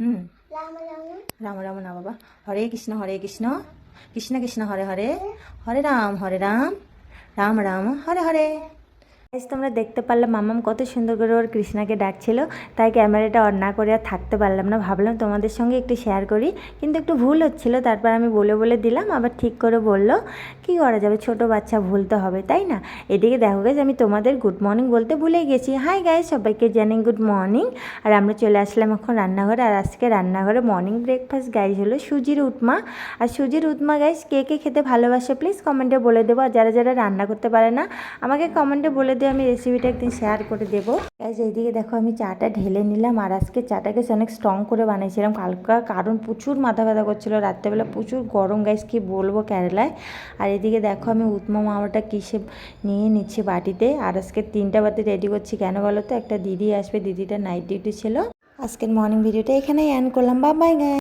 হুম। রাম রাম। না বাবা। হরে কৃষ্ণ হরে কৃষ্ণ। কৃষ্ণ কৃষ্ণ হরে। হরে। হরে রাম হরে রাম। রাম রাম হরে হরে। Guys, তোমরা দেখতে পারলাম মামাম কত সুন্দর করে ওর কৃষ্ণাকে ডাকছিল তাই ক্যামেরাটা অন না করে আর থাকতে পারলাম না। ভাবলাম তোমাদের সঙ্গে একটু শেয়ার করি কিন্তু একটু ভুল হচ্ছিল তারপর আমি বলে বলে দিলাম আবার ঠিক করে বলল কি করা যাবে? ছোট বাচ্চা ভুল তো হবে তাই না? এদিকে দেখো গেছে আমি তোমাদের গুড মর্নিং বলতে ভুলে গেছি। হাই গাইজ সবাইকে জানি গুড মর্নিং আর আমরা চলে আসলাম এখন রান্নাঘরে। আর আজকে রান্নাঘরে মর্নিং ব্রেকফাস্ট গাইজ হলো সুজির উৎমা। আর সুজির উৎমা গাইজ কে কে খেতে ভালোবাসে? প্লিজ কমেন্টে বলে দেবো। আর যারা যারা রান্না করতে পারে না আমাকে কমেন্টে বলে দিয়ে আমি রেসিপিটা একদিন শেয়ার করে দেবো। গাইজ এইদিকে দেখো আমি চাটা ঢেলে নিলাম, আর আজকে চাটাকে অনেক স্ট্রং করে বানিয়েছিলাম। কালকা কারণ প্রচুর মাথা ব্যথা করছিল, রাত্রেবেলা প্রচুর গরম গ্যাস কি বলব কেরালায়। আর এদিকে দেখো আমি উৎমা মামাটা কিসে নিয়ে নিচ্ছি বাটিতে। আর আজকে তিনটা বাতি রেডি করছি, কেন বলো তো? একটা দিদি আসবে দিদিটা নাইট ডিউটি ছিল। আজকের মর্নিং ভিডিওটা এখানেই এন্ড করলাম। বা বাই গাই